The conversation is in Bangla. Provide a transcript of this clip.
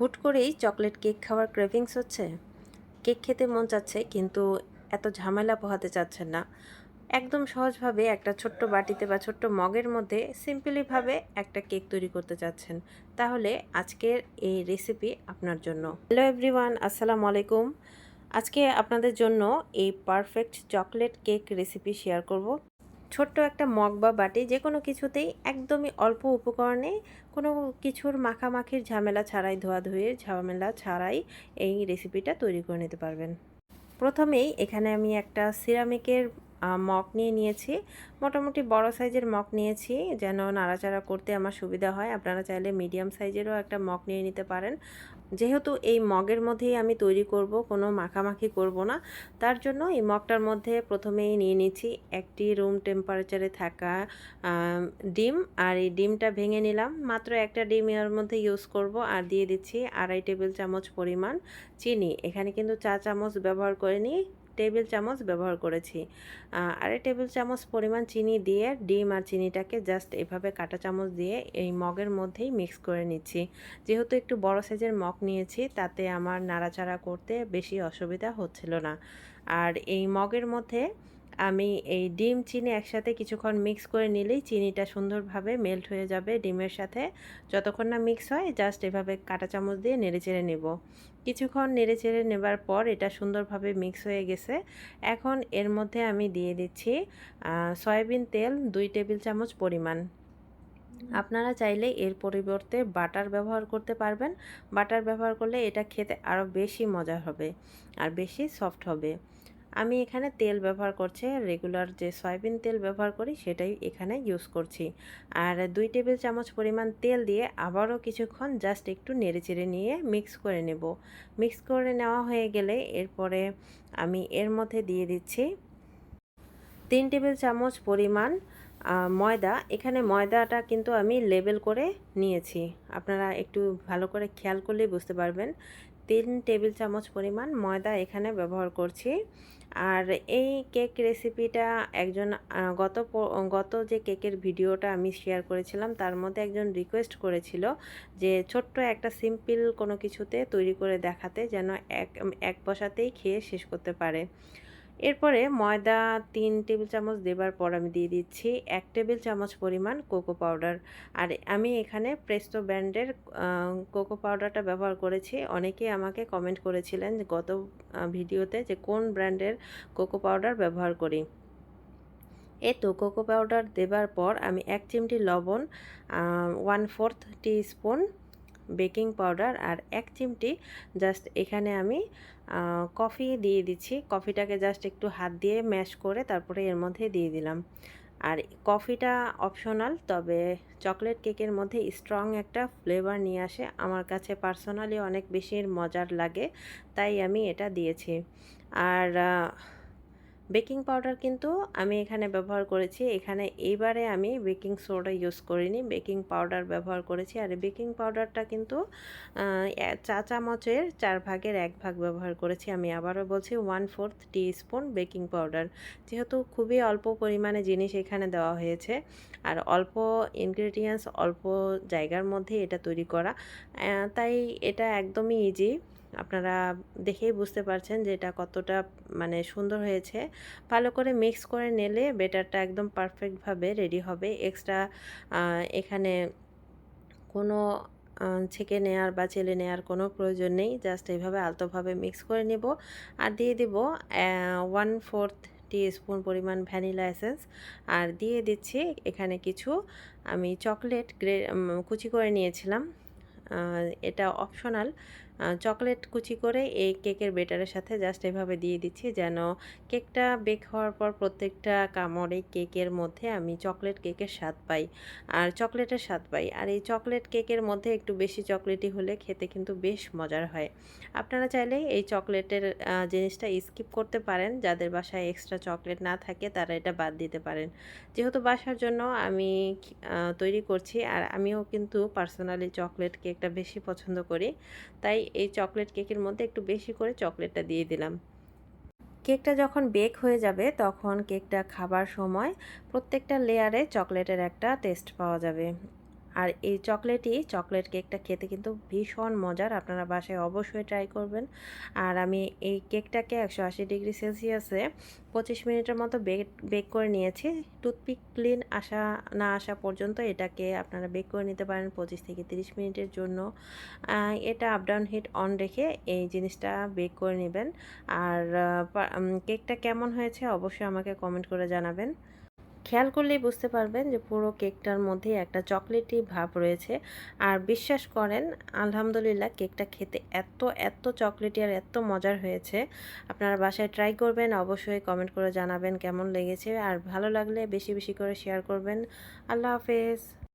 হুট করেই চকলেট কেক খাওয়ার ক্রেভিংস হচ্ছে। কেক খেতে মন চাচ্ছে, কিন্তু এত ঝামেলা পোহাতে চাচ্ছেন না। একদম সহজভাবে একটা ছোট্ট বাটিতে বা ছোট্ট মগের মধ্যে সিম্পলিভাবে একটা কেক তৈরি করতে চাচ্ছেন। তাহলে আজকের এই রেসিপি আপনার জন্য। হ্যালো এভরিওয়ান আসসালামু আলাইকুম। আজকে আপনাদের জন্য এই perfect chocolate cake recipe share করব। ছোট্ট একটা মগ বা বাটি যে কোনো কিছুতেই একদমই অল্প উপকরণে কোনো কিছুর মাখামাখির ঝামেলা ছাড়াই, ধোয়াধুয়ির ঝামেলা ছাড়াই এই রেসিপিটা তৈরি করে নিতে পারবেন। প্রথমেই এখানে আমি একটা সিরামিকের মগ নিয়ে নিয়েছি। মোটামুটি বড় সাইজের মগ নিয়েছি, যেন নাড়াচাড়া করতে আমার সুবিধা হয়। আপনারা চাইলে মিডিয়াম সাইজেরও একটা মগ নিয়ে নিতে পারেন। যেহেতু এই মগের মধ্যেই আমি তৈরি করব, কোনো মাখামাখি করব না। তার জন্য এই মগটার মধ্যে প্রথমেই নিয়ে নিচ্ছি একটি রুম টেম্পারেচারে থাকা ডিম। আর এই ডিমটা ভেঙে নিলাম। মাত্র একটা ডিম এর মধ্যে ইউজ করব। আর দিয়ে দিচ্ছি আড়াই টেবিল চামচ পরিমাণ চিনি। এখানে কিন্তু চা চামচ ব্যবহার করে নিই টেবিল চামচ ব্যবহার করেছি। আড়াই টেবিল চামচ পরিমাণ চিনি দিয়ে ডিম আর চিনিটাকে জাস্ট এভাবে কাটা চামচ দিয়ে এই মগের মধ্যেই মিক্স করে নিচ্ছি। যেহেতু একটু বড় সাইজের মগ নিয়েছি, তাতে আমার নাড়াচাড়া করতে বেশি অসুবিধা হচ্ছিল না। আর এই মগের মধ্যে আমি এই ডিম, চিনি একসাথে কিছুক্ষণ মিক্স করে নিলেই চিনিটা সুন্দরভাবে মেল্ট হয়ে যাবে ডিমের সাথে। যতক্ষণ না মিক্স হয় জাস্ট এভাবে কাটা চামচ দিয়ে নেড়ে চেড়ে নেব। কিছুক্ষণ নেড়ে চেড়ে নেবার পর এটা সুন্দরভাবে মিক্স হয়ে গেছে। এখন এর মধ্যে আমি দিয়ে দিচ্ছি সয়াবিন তেল দুই টেবিল চামচ পরিমাণ। আপনারা চাইলে এর পরিবর্তে বাটার ব্যবহার করতে পারবেন। বাটার ব্যবহার করলে এটা খেতে আরও বেশি মজা হবে আর বেশি সফট হবে। আমি এখানে তেল ব্যবহার করছি রেগুলার যে সয়াবিন তেল ব্যবহার করি সেটাই এখানে ইউজ করছি। আর দুই টেবিল চামচ পরিমাণ তেল দিয়ে আবারও কিছুক্ষণ জাস্ট একটু নেড়েচেড়ে নিয়ে মিক্স করে নেব। মিক্স করে নেওয়া হয়ে গেলে এরপরে আমি এর মধ্যে দিয়ে দিচ্ছি তিন টেবিল চামচ পরিমাণ ময়দা। এখানে ময়দাটা কিন্তু আমি লেবেল করে নিয়েছি। আপনারা একটু ভালো করে খেয়াল করলেই বুঝতে পারবেন। তিন টেবিল চামচ পরিমাণ ময়দা এখানে ব্যবহার করছি। আর এই কেক রেসিপিটা একজন গত গত যে কেকের ভিডিওটা আমি শেয়ার করেছিলাম, তার মধ্যে একজন রিকোয়েস্ট করেছিল যে ছোট্ট একটা সিম্পল কোনো কিছুতে তৈরি করে দেখাতে যেন এক এক বসাতেই খেয়ে শেষ করতে পারে। এরপরে ময়দা তিন টেবিল চামচ দেবার পর আমি দিয়ে দিচ্ছি এক টেবিল চামচ পরিমাণ কোকো পাউডার। আর আমি এখানে প্রেস্তো ব্র্যান্ডের কোকো পাউডারটা ব্যবহার করেছি। অনেকে আমাকে কমেন্ট করেছিলেন গত ভিডিওতে যে কোন ব্র্যান্ডের কোকো পাউডার ব্যবহার করি। এ তো কোকো পাউডার দেবার পর আমি এক চিমটি লবণ one fourth teaspoon baking powder আর এক চিমটি জাস্ট এখানে আমি কফি দিয়ে দিচ্ছি। কফিটাকে জাস্ট একটু হাত দিয়ে ম্যাশ করে তারপরে এর মধ্যে দিয়ে দিলাম। আর কফিটা অপশনাল, তবে চকলেট কেকের মধ্যে স্ট্রং একটা ফ্লেভার নিয়ে আসে। আমার কাছে পার্সোনালি অনেক বেশি মজার লাগে, তাই আমি এটা দিয়েছি। আর বেকিং পাউডার কিন্তু আমি এখানে ব্যবহার করেছি। এখানে এইবারে আমি বেকিং সোডা ইউজ করিনি। বেকিং পাউডার ব্যবহার করেছি। আর বেকিং পাউডারটা কিন্তু চা চামচের চার ভাগের এক ভাগ ব্যবহার করেছি। আমি আবারও বলছি one fourth teaspoon baking powder. যেহেতু খুবই অল্প পরিমাণে জিনিস এখানে দেওয়া হয়েছে। আর অল্প ইনগ্রেডিয়েন্টস অল্প জায়গার মধ্যে এটা তৈরি করা। তাই এটা একদমই ইজি আপনারা দেখেই বুঝতে পারছেন যে এটা কতটা মানে সুন্দর হয়েছে। ভালো করে মিক্স করে নিলে বেটারটা একদম পারফেক্টভাবে রেডি হবে। এক্সট্রা এখানে কোনো ছেঁকে নেওয়ার বা চেলে নেওয়ার কোনো প্রয়োজন নেই। জাস্ট এইভাবে আলতোভাবে মিক্স করে নেব। আর দিয়ে দিব ওয়ান ফোর্থ টি স্পুন পরিমাণ ভ্যানিলা এসেন্স আর দিয়ে দিচ্ছি এখানে কিছু, আমি চকলেট গ্রে কুচি করে নিয়েছিলাম। এটা অপশনাল চকলেট কুচি করে এই কেকের বেটারের সাথে জাস্ট এভাবে দিয়ে দিচ্ছি যেন কেকটা বেক হওয়ার পর প্রত্যেকটা কামড়ে কেকের মধ্যে আমি চকলেট কেকের স্বাদ পাই আর চকলেটের স্বাদ পাই। আর এই চকলেট কেকের মধ্যে একটু বেশি চকলেটই হলে খেতে কিন্তু বেশ মজার হয়। আপনারা চাইলে এই চকলেটের জিনিসটা স্কিপ করতে পারেন। যাদের বাসায় এক্সট্রা চকলেট না থাকে তারা এটা বাদ দিতে পারেন। যেহেতু বাসার জন্য আমি তৈরি করছি আর আমিও কিন্তু পার্সোনালি চকলেট কেকটা বেশি পছন্দ করি। তাই এই চকলেট কেকের মধ্যে একটু বেশি করে চকলেটটা দিয়ে দিলাম। কেকটা যখন বেক হয়ে যাবে, তখন কেকটা খাবার সময় প্রত্যেকটা লেয়ারে চকলেটের একটা টেস্ট পাওয়া যাবে। আর এই চকলেটই চকলেট কেকটা খেতে কিন্তু ভীষণ মজার। আপনারা বাসায় অবশ্যই ট্রাই করবেন। আর আমি এই কেকটাকে একশো আশি ডিগ্রি সেলসিয়াসে পঁচিশ মিনিটের মতো বেক বেক করে নিয়েছি। টুথপিক ক্লিন আসা, না আসা পর্যন্ত এটাকে আপনারা বেক করে নিতে পারেন পঁচিশ থেকে তিরিশ মিনিটের জন্য। এটা আপ ডাউন হিট অন রেখে এই জিনিসটা বেক করে নেবেন। আর কেকটা কেমন হয়েছে অবশ্যই আমাকে কমেন্ট করে জানাবেন। খেয়াল করলেই বুঝতে পারবেন যে পুরো কেকটার মধ্যে একটা চকলেটি ভাব রয়েছে। আর বিশ্বাস করেন, আলহামদুলিল্লাহ কেকটা খেতে এত এত চকলেটি আর এত মজার হয়েছে। আপনারা বাসায় ট্রাই করবেন, অবশ্যই কমেন্ট করে জানাবেন কেমন লেগেছে। আর ভালো লাগলে বেশি বেশি করে শেয়ার করবেন। আল্লাহ হাফেজ।